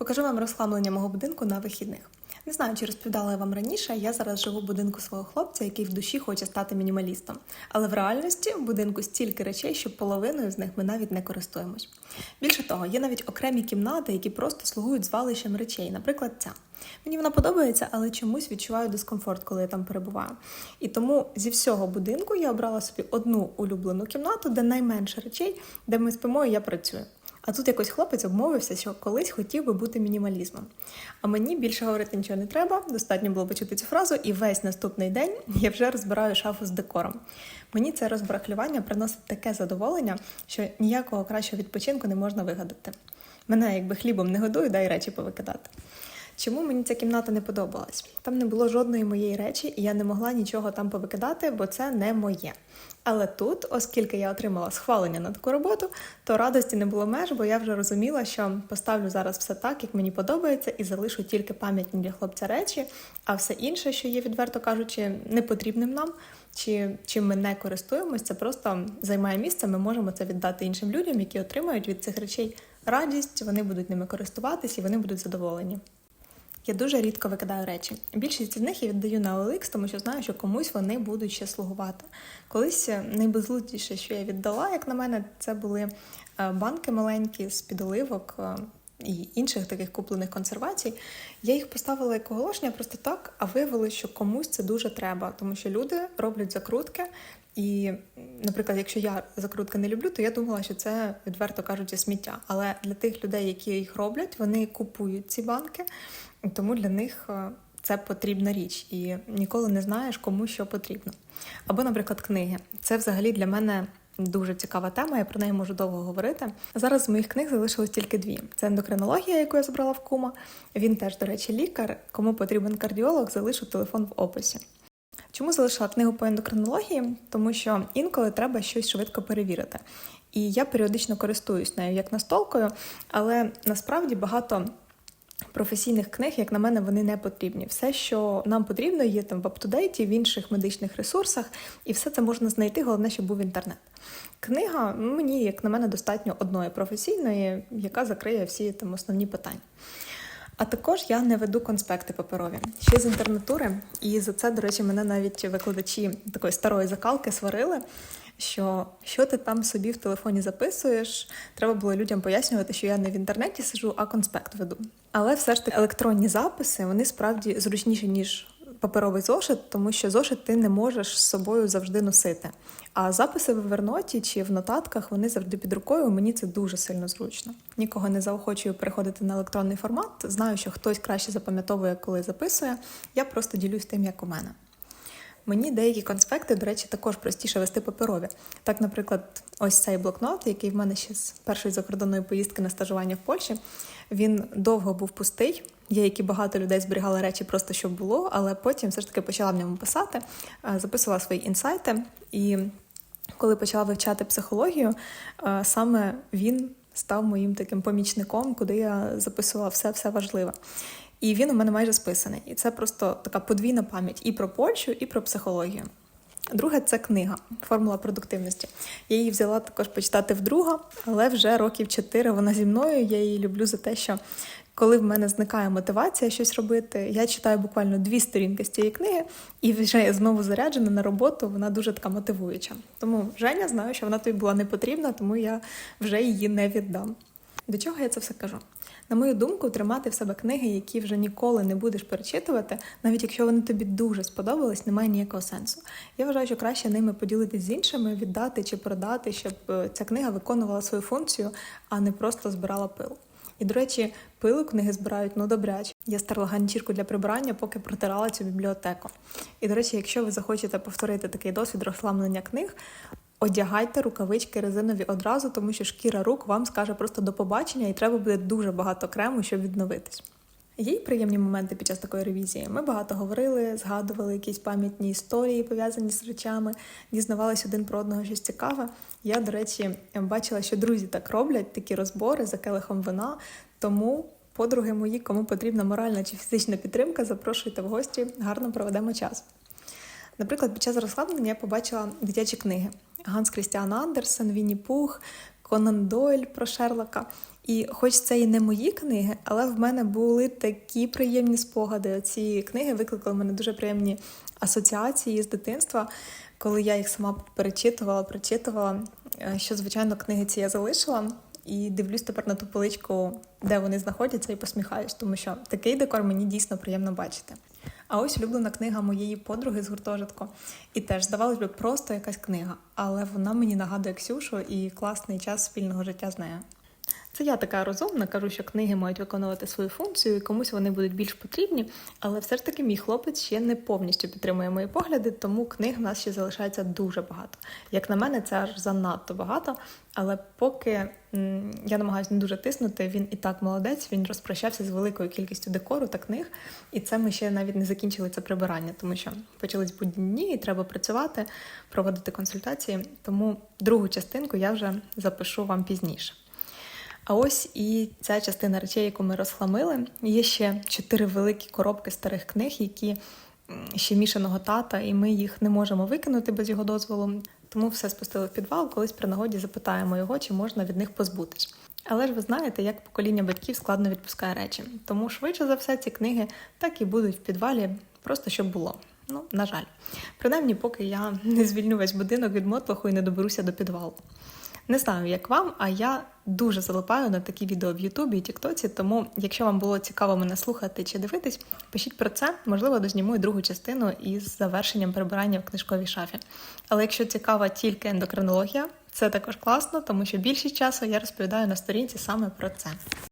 Покажу вам розхламлення мого будинку на вихідних. Не знаю, чи розповідала я вам раніше. Я зараз живу в будинку свого хлопця, який в душі хоче стати мінімалістом. Але в реальності в будинку стільки речей, що половиною з них ми навіть не користуємось. Більше того, є навіть окремі кімнати, які просто слугують звалищем речей. Наприклад, ця. Мені вона подобається, але чомусь відчуваю дискомфорт, коли я там перебуваю. І тому зі всього будинку я обрала собі одну улюблену кімнату, де найменше речей, де ми спимо і я працюю. А тут якось хлопець обмовився, що колись хотів би бути мінімалізмом. А мені більше говорити нічого не треба, достатньо було почути цю фразу, і весь наступний день я вже розбираю шафу з декором. Мені це розбрахлювання приносить таке задоволення, що ніякого кращого відпочинку не можна вигадати. Мене якби хлібом не годую, дай речі повикидати. Чому мені ця кімната не подобалась? Там не було жодної моєї речі, і я не могла нічого там повикидати, бо це не моє. Але тут, оскільки я отримала схвалення на таку роботу, то радості не було меж, бо я вже розуміла, що поставлю зараз все так, як мені подобається, і залишу тільки пам'ятні для хлопця речі, а все інше, що є, відверто кажучи, непотрібним нам, чи чим ми не користуємось, це просто займає місце. Ми можемо це віддати іншим людям, які отримають від цих речей радість, вони будуть ними користуватись і вони будуть задоволені. Я дуже рідко викидаю речі. Більшість з них я віддаю на OLX, тому що знаю, що комусь вони будуть ще слугувати. Колись найбезлудніше, що я віддала, як на мене, це були е, банки маленькі з під оливок е, і інших таких куплених консервацій. Я їх поставила як оголошення просто так, а виявилося, що комусь це дуже треба, тому що люди роблять закрутки. І, наприклад, якщо я закрутки не люблю, то я думала, що це відверто кажучи сміття. Але для тих людей, які їх роблять, вони купують ці банки, тому для них е, це потрібна річ, і ніколи не знаєш, кому що потрібно. Або, наприклад, книги. Це взагалі для мене. Дуже цікава тема, я про неї можу довго говорити. Зараз з моїх книг залишилось тільки дві: це ендокринологія, яку я забрала в кума. Він теж, до речі, лікар. Кому потрібен кардіолог, залишу телефон в описі. Чому залишила книгу по ендокринології? Тому що інколи треба щось швидко перевірити. І я періодично користуюсь нею як настолкою, але насправді багато. Професійних книг, як на мене, вони не потрібні. Все, що нам потрібно, є там в аптудейті, в інших медичних ресурсах, і все це можна знайти. Головне, щоб був інтернет. Книга мені, як на мене, достатньо одної професійної, яка закриє всі там основні питання. А також я не веду конспекти паперові ще з інтернатури, і за це, до речі, мене навіть викладачі такої старої закалки сварили. Що що ти там собі в телефоні записуєш, треба було людям пояснювати, що я не в інтернеті сижу, а конспект веду. Але все ж таки електронні записи вони справді зручніші ніж паперовий зошит, тому що зошит ти не можеш з собою завжди носити. А записи в Evernote чи в нотатках вони завжди під рукою. Мені це дуже сильно зручно. Нікого не заохочую переходити на електронний формат. Знаю, що хтось краще запам'ятовує, коли записує. Я просто ділюсь тим, як у мене. Мені деякі конспекти, до речі, також простіше вести паперові. Так, наприклад, ось цей блокнот, який в мене ще з першої закордонної поїздки на стажування в Польщі, він довго був пустий. Я, як і багато людей, зберігала речі просто щоб було, але потім все ж таки почала в ньому писати, записувала свої інсайти. І коли почала вивчати психологію, саме він став моїм таким помічником, куди я записувала все-все важливе. І він у мене майже списаний. І це просто така подвійна пам'ять і про Польщу, і про психологію. Друге це книга Формула продуктивності. Я її взяла також почитати вдруга, але вже років чотири вона зі мною. Я її люблю за те, що коли в мене зникає мотивація щось робити, я читаю буквально дві сторінки з цієї книги, і вже я знову заряджена на роботу. Вона дуже така мотивуюча. Тому Женя знаю, що вона тобі була не потрібна, тому я вже її не віддам. До чого я це все кажу? На мою думку, тримати в себе книги, які вже ніколи не будеш перечитувати, навіть якщо вони тобі дуже сподобались, немає ніякого сенсу. Я вважаю, що краще ними поділитись з іншими, віддати чи продати, щоб ця книга виконувала свою функцію, а не просто збирала пил. І, до речі, пилу книги збирають ну добряче. Я старла ганчірку для прибирання, поки протирала цю бібліотеку. І, до речі, якщо ви захочете повторити такий досвід розхламлення книг, Одягайте рукавички резинові одразу, тому що шкіра рук вам скаже просто до побачення, і треба буде дуже багато крему, щоб відновитись. Є й приємні моменти під час такої ревізії. Ми багато говорили, згадували якісь пам'ятні історії, пов'язані з речами, дізнавалися один про одного щось цікаве. Я, до речі, бачила, що друзі так роблять, такі розбори за келихом вина. Тому, подруги мої, кому потрібна моральна чи фізична підтримка, запрошуйте в гості, гарно проведемо час. Наприклад, під час розслаблення я побачила дитячі книги. Ганс Крістіан Андерсен, Вінні Пух, Конан Дойль про Шерлока. І хоч це і не мої книги, але в мене були такі приємні спогади. Ці книги викликали в мене дуже приємні асоціації з дитинства, коли я їх сама перечитувала, прочитувала. Е, Що, звичайно, книги ці я залишила. І дивлюсь тепер на ту поличку, де вони знаходяться, і посміхаюсь, тому що такий декор мені дійсно приємно бачити. А ось улюблена книга моєї подруги з гуртожитку. І теж, здавалось би, просто якась книга, але вона мені нагадує Ксюшу і класний час спільного життя з нею. Це я така розумна, кажу, що книги мають виконувати свою функцію, і комусь вони будуть більш потрібні. Але все ж таки мій хлопець ще не повністю підтримує мої погляди, тому книг в нас ще залишається дуже багато. Як на мене, це аж занадто багато. Але поки я намагаюся не дуже тиснути, він і так молодець. Він розпрощався з великою кількістю декору та книг, і це ми ще навіть не закінчили це прибирання, тому що почались будні дні, і треба працювати, проводити консультації. Тому другу частинку я вже запишу вам пізніше. А ось і ця частина речей, яку ми розхламили. Є ще чотири великі коробки старих книг, які ще мішаного тата, і ми їх не можемо викинути без його дозволу. Тому все спустили в підвал. Колись при нагоді запитаємо його, чи можна від них позбутись. Але ж ви знаєте, як покоління батьків складно відпускає речі. Тому швидше за все ці книги так і будуть в підвалі, просто щоб було. Ну, на жаль, принаймні, поки я не звільню весь будинок від мотлоху і не доберуся до підвалу. Не знаю, як вам, а я дуже залипаю на такі відео в Ютубі і Тіктоці. Тому, якщо вам було цікаво мене слухати чи дивитись, пишіть про це. Можливо, дозніму і другу частину із завершенням прибирання в книжковій шафі. Але якщо цікава тільки ендокринологія, це також класно, тому що більшість часу я розповідаю на сторінці саме про це.